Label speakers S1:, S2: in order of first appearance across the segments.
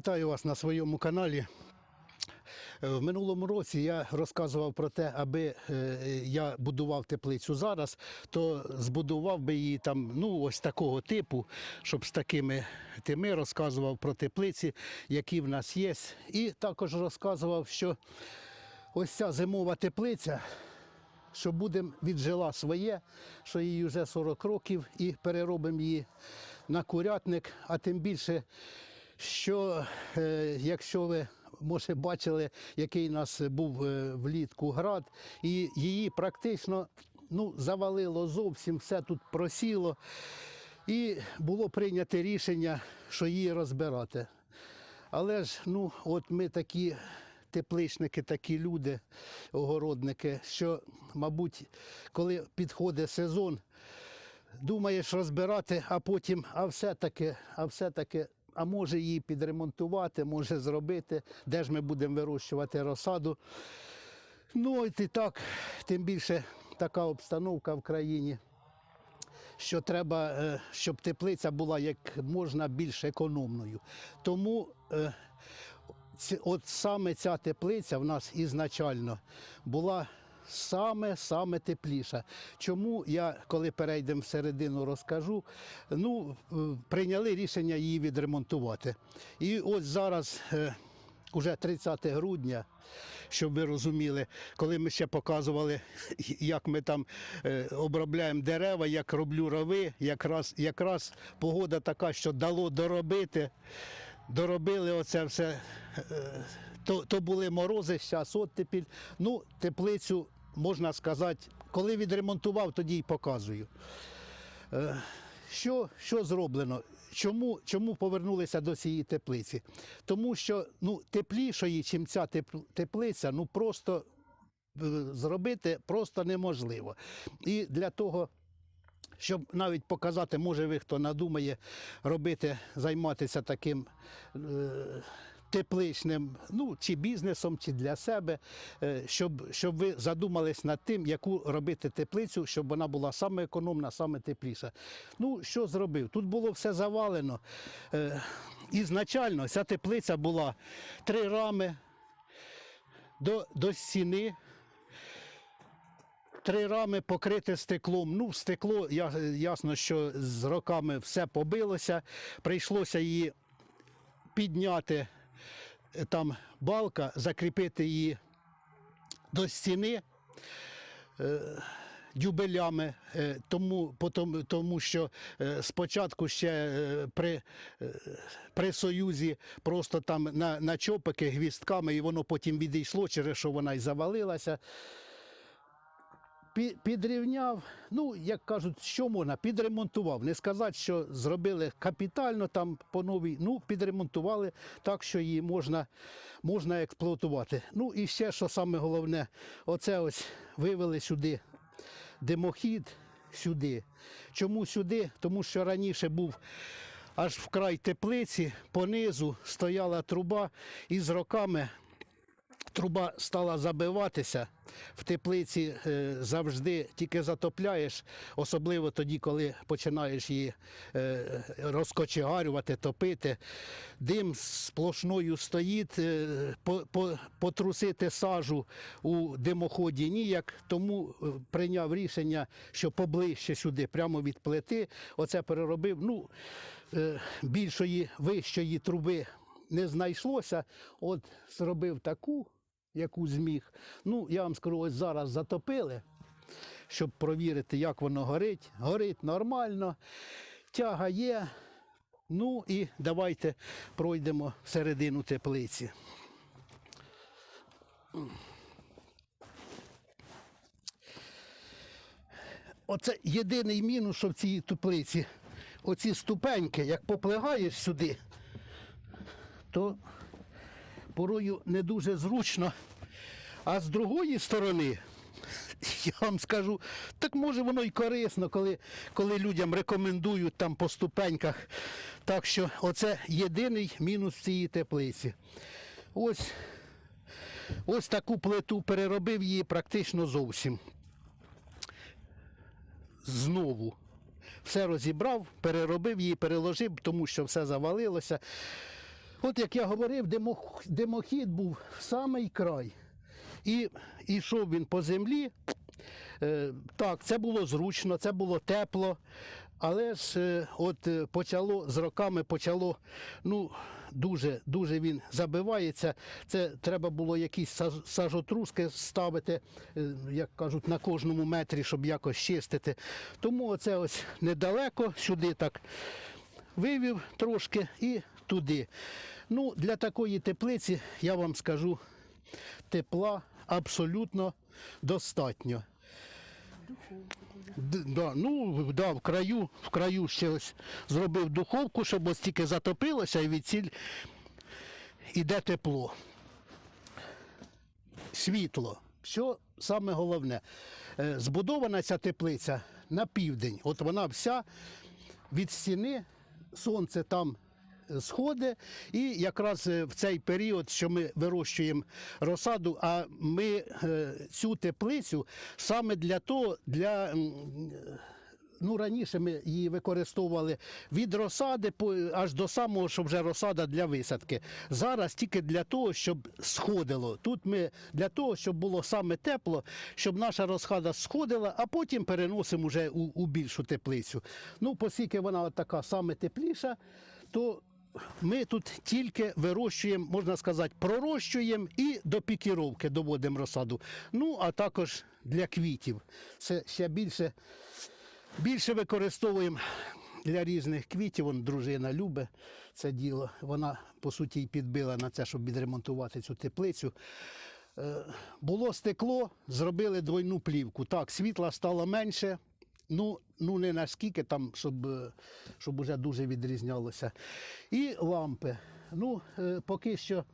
S1: Вітаю вас на своєму каналі. Е, В минулому році я розказував про те, аби е, я будував теплицю зараз, то збудував би її там, ну, ось такого типу, щоб з такими тими розказував про теплиці, які в нас є. І також розказував, що ось ця зимова теплиця, що будемо віджила своє, що їй вже 40 років, і переробимо її на курятник, а тим більше, що е, якщо ви може бачили, який у нас був е, влітку град, і її практично ну, завалило зовсім, все тут просіло. І було прийнято рішення, що її розбирати. Але ж ну, от ми такі тепличники, такі люди, огородники, що, мабуть, коли підходить сезон, думаєш розбирати, а потім, а все-таки, а все-таки, а може її підремонтувати, може зробити, де ж ми будемо вирощувати розсаду. Ну, і так, тим більше така обстановка в країні що треба, е, щоб теплиця була як можна більш економною. Тому е, от саме ця теплиця в нас ізначально була саме саме тепліша. Чому я, коли перейдемо всередину, розкажу. Ну, е, прийняли рішення її відремонтувати. І ось зараз. е, Уже 30 грудня, щоб ви розуміли, коли ми ще показували, як ми там е, обробляємо дерева, як роблю рови, якраз, якраз погода така, що дало доробити. Доробили оце все. То, то були морози, зараз оттепіль. Ну, теплицю, можна сказати, коли відремонтував, тоді й показую. Що, що зроблено? Чому, чому повернулися до цієї теплиці? Тому що ну, теплішої, чим ця теплиця, ну просто е, зробити просто неможливо. І для того, щоб навіть показати, може ви хто надумає робити, займатися таким. Тепличним, ну чи бізнесом, чи для себе, е, щоб, щоб ви задумались над тим, яку робити теплицю, щоб вона була саме економна, саме тепліша. Ну, що зробив? Тут було все завалено. Е, Ізначально ця теплиця була три рами до, до стіни. Три рами покрите стеклом. Ну, стекло, я, ясно, що з роками все побилося. Прийшлося її підняти там балка, закріпити її до стіни е, дюбелями, е, тому, тому що е, спочатку ще при, при Союзі просто там на, на чопики гвістками, і воно потім відійшло, через що вона й завалилася. Пі- Підрівняв, ну як кажуть, що можна, підремонтував. Не сказати, що зробили капітально там по новій. Ну, підремонтували так, що її можна, можна експлуатувати. Ну і ще, що саме головне, оце ось вивели сюди димохід сюди. Чому сюди? Тому що раніше був аж в край теплиці, понизу стояла труба, і з роками труба стала забиватися. В теплиці е, завжди тільки затопляєш, особливо тоді, коли починаєш її е, розкочегарювати, топити. Дим сплошною стоїть, е, по, по, потрусити сажу у димоході ніяк, тому прийняв рішення, що поближче сюди, прямо від плити, оце переробив. Ну, більшої вищої труби не знайшлося. От зробив таку, яку зміг. Ну, я вам скажу, ось зараз затопили, щоб провірити, як воно горить. Горить нормально, тяга є. Ну і давайте пройдемо всередину теплиці. Оце єдиний мінус, що в цій теплиці. Оці ступеньки, як поплигаєш сюди, то порою не дуже зручно. А з другої сторони, я вам скажу, так може воно й корисно, коли, коли людям рекомендують там по ступеньках. Так що оце єдиний мінус цієї теплиці. Ось, ось таку плиту переробив її практично зовсім. Знову. Все розібрав, переробив її, переложив, тому що все завалилося. От як я говорив, димох- димохід був в самий край. І йшов він по землі. Е, Так, це було зручно, це було тепло. Але ж е, от е, почало з роками почало, ну, дуже, дуже він забивається. Це треба було якісь сажотруски ставити, як кажуть, на кожному метрі, щоб якось чистити. Тому оце ось недалеко, сюди так вивів трошки і туди. Ну, для такої теплиці, я вам скажу, тепла абсолютно достатньо. Д- Да, ну, да, в краю, в краю ще ось зробив духовку, щоб ось тільки затопилося і від ціль іде тепло. Світло. Що саме головне? Е, Збудована ця теплиця на південь. От вона вся від стіни, сонце там сходить, і якраз е, в цей період, що ми вирощуємо розсаду, а ми е, цю теплицю саме для того, для. Ну, раніше ми її використовували від розсади аж до самого, що вже розсада для висадки. Зараз тільки для того, щоб сходило. Тут ми для того, щоб було саме тепло, щоб наша розсада сходила, а потім переносимо вже у, у більшу теплицю. Ну, оскільки вона така саме тепліша, то ми тут тільки вирощуємо, можна сказати, пророщуємо і до пікіровки доводимо розсаду. Ну, а також для квітів. Це ще більше. Більше використовуємо для різних квітів. Вон дружина любить це діло. Вона, по суті, і підбила на це, щоб відремонтувати цю теплицю. Е, Було стекло, зробили двойну плівку. Так, світла стало менше. Ну, ну не наскільки там, щоб, е, щоб уже дуже відрізнялося. І лампи. Ну, е, поки що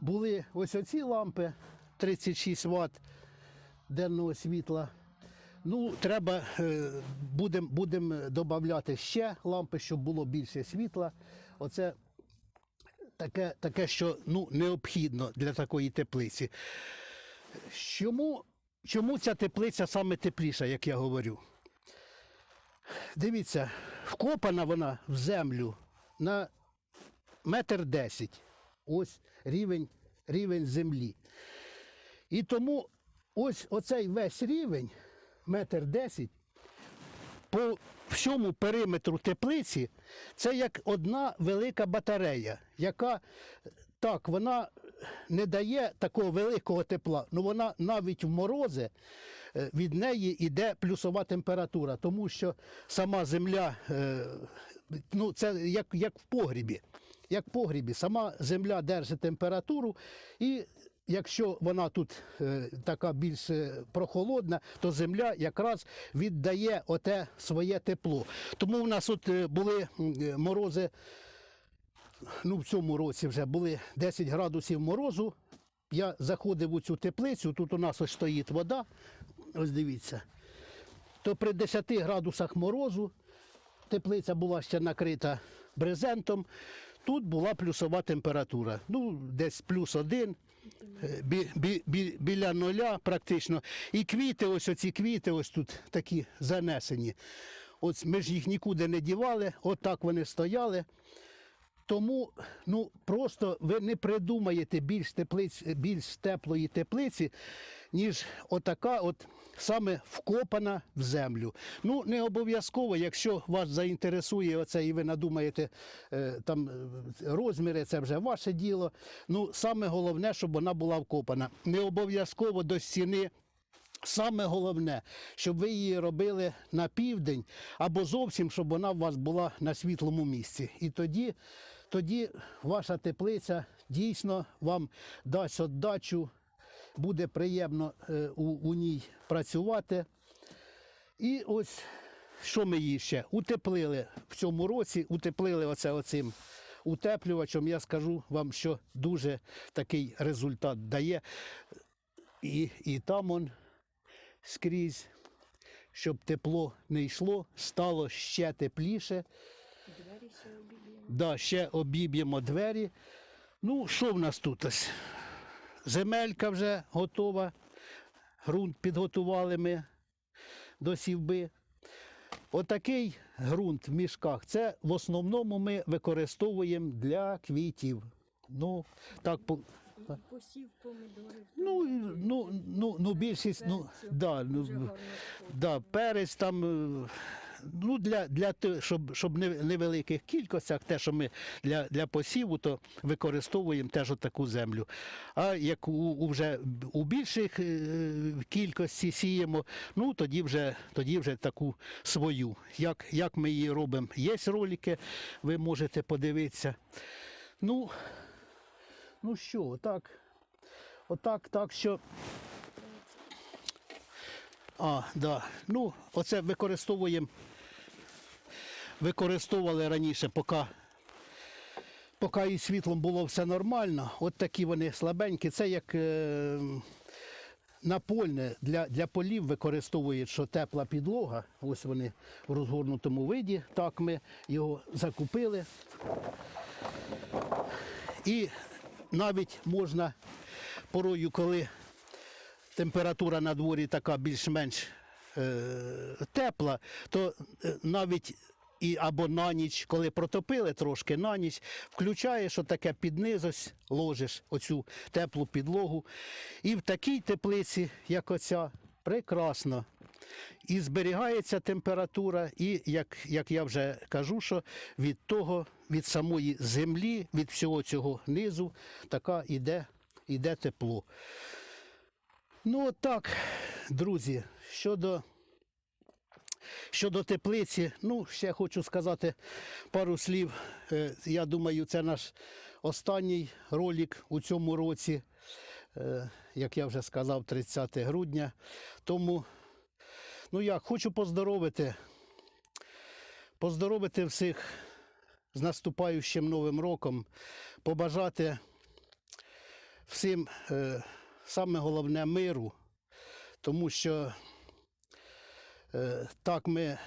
S1: були ось оці лампи 36 Вт денного світла. Ну, треба, будемо будем додати ще лампи, щоб було більше світла. Оце таке, таке що ну, необхідно для такої теплиці. Чому, чому ця теплиця саме тепліша, як я говорю? Дивіться, вкопана вона в землю на метр десять. Ось рівень, рівень землі. І тому ось оцей весь рівень, метр десять, по всьому периметру теплиці це як одна велика батарея, яка так, вона не дає такого великого тепла, але вона навіть в морози від неї йде плюсова температура, тому що сама земля, е, ну це як, як в погрібі. Як в погрібі, сама земля держить температуру, і якщо вона тут е, така більш е, прохолодна, то земля якраз віддає оте своє тепло. Тому в нас от е, були е, морози, ну в цьому році вже були 10 градусів морозу. Я заходив у цю теплицю, тут у нас ось стоїть вода, ось дивіться. То при 10 градусах морозу теплиця була ще накрита брезентом. Тут була плюсова температура. Ну, десь плюс один, е, бі, бі, бі, біля нуля практично. І квіти, ось оці квіти, ось тут такі занесені. Ось ми ж їх нікуди не дівали, от вони стояли. Тому ну, просто ви не придумаєте більш, теплиць, більш теплої теплиці, ніж отака от саме вкопана в землю. Ну, не обов'язково, якщо вас заінтересує оце і ви надумаєте е, там е, розміри, це вже ваше діло. Ну, саме головне, щоб вона була вкопана. Не обов'язково до стіни. Саме головне, щоб ви її робили на південь або зовсім, щоб вона у вас була на світлому місці. І тоді, тоді ваша теплиця дійсно вам дасть віддачу, буде приємно е, у, у ній працювати. І ось що ми її ще утеплили в цьому році, утеплили оце оцим утеплювачем. Я скажу вам, що дуже такий результат дає. І, і там он скрізь, щоб тепло не йшло, стало ще тепліше.
S2: Двері.
S1: Да, ще обіб'ємо двері. Ну, що в нас тут ось? Земелька вже готова. Грунт підготували ми до сівби. Отакий ґрунт в мішках. Це в основному ми використовуємо для квітів. Ну, так,
S2: посів помідорів.
S1: ну, ну, ну, ну більшість, ну, да, ну, Да, перець там, е, ну, для, для щоб, щоб не невеликих кількостях, те, що ми для, для посіву, то використовуємо теж таку землю. А як у вже у більших е, кількості сіємо, ну тоді вже, тоді вже таку свою. Як, як ми її робимо? Є ролики, ви можете подивитися. Ну, ну що, отак. Отак, так що. А, да. Ну, оце використовуємо. Використовували раніше, поки, поки із світлом було все нормально. От такі вони слабенькі. Це як е, напольне для, для полів використовують, що тепла підлога. Ось вони в розгорнутому виді. Так ми його закупили. І навіть можна порою, коли температура на дворі така більш-менш е, тепла, то е, навіть і або на ніч, коли протопили трошки на ніч, включаєш отаке під низ ложиш оцю теплу підлогу. І в такій теплиці, як оця, прекрасно. І зберігається температура, і як, як я вже кажу, що від того, від самої землі, від всього цього низу, така іде, іде тепло. Ну, от так, друзі, щодо, щодо теплиці, ну, ще хочу сказати пару слів. Е, Я думаю, це наш останній ролик у цьому році, Е, як я вже сказав, 30 грудня. Тому, ну як, хочу поздоровити, поздоровити всіх з наступаючим новим роком, побажати всім е, саме головне миру, тому що так ми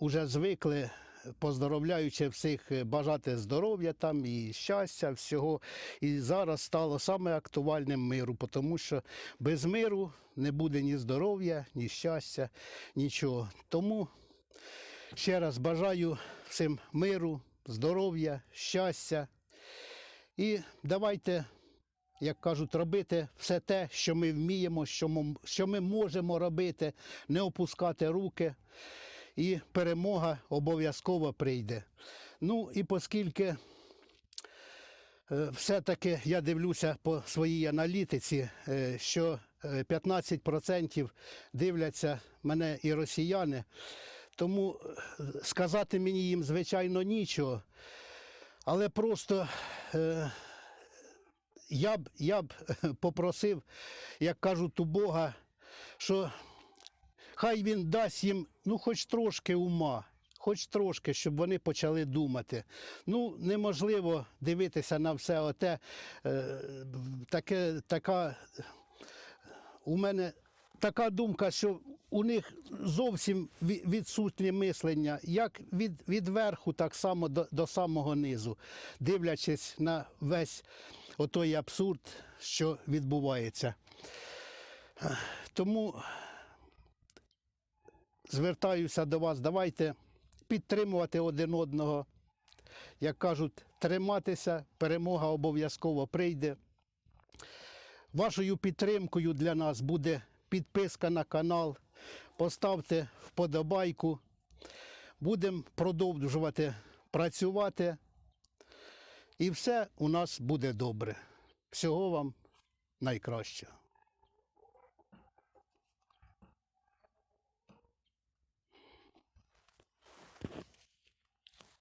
S1: вже звикли, поздоровляючи всіх, е, бажати здоров'я там і щастя, всього. І зараз стало саме актуальним миру, тому що без миру не буде ні здоров'я, ні щастя, нічого. Тому ще раз бажаю всім миру, здоров'я, щастя. І давайте як кажуть, робити все те, що ми вміємо, що ми, можемо робити, не опускати руки, і перемога обов'язково прийде. Ну і оскільки е, все-таки я дивлюся по своїй аналітиці, е, що е, 15% дивляться мене і росіяни, тому е, сказати мені їм, звичайно, нічого, але просто. е, я б, я б попросив, як кажуть у Бога, що хай він дасть їм ну, хоч трошки ума, хоч трошки, щоб вони почали думати. Ну, неможливо дивитися на все оте. Е, таке, така, у мене така думка, що у них зовсім відсутнє мислення, як від, від верху, так само до, до самого низу, дивлячись на весь отой абсурд, що відбувається. Тому звертаюся до вас, давайте підтримувати один одного. Як кажуть, триматися, перемога обов'язково прийде. Вашою підтримкою для нас буде підписка на канал. Поставте вподобайку. Будемо продовжувати працювати. І все у нас буде добре. Всього вам найкращого.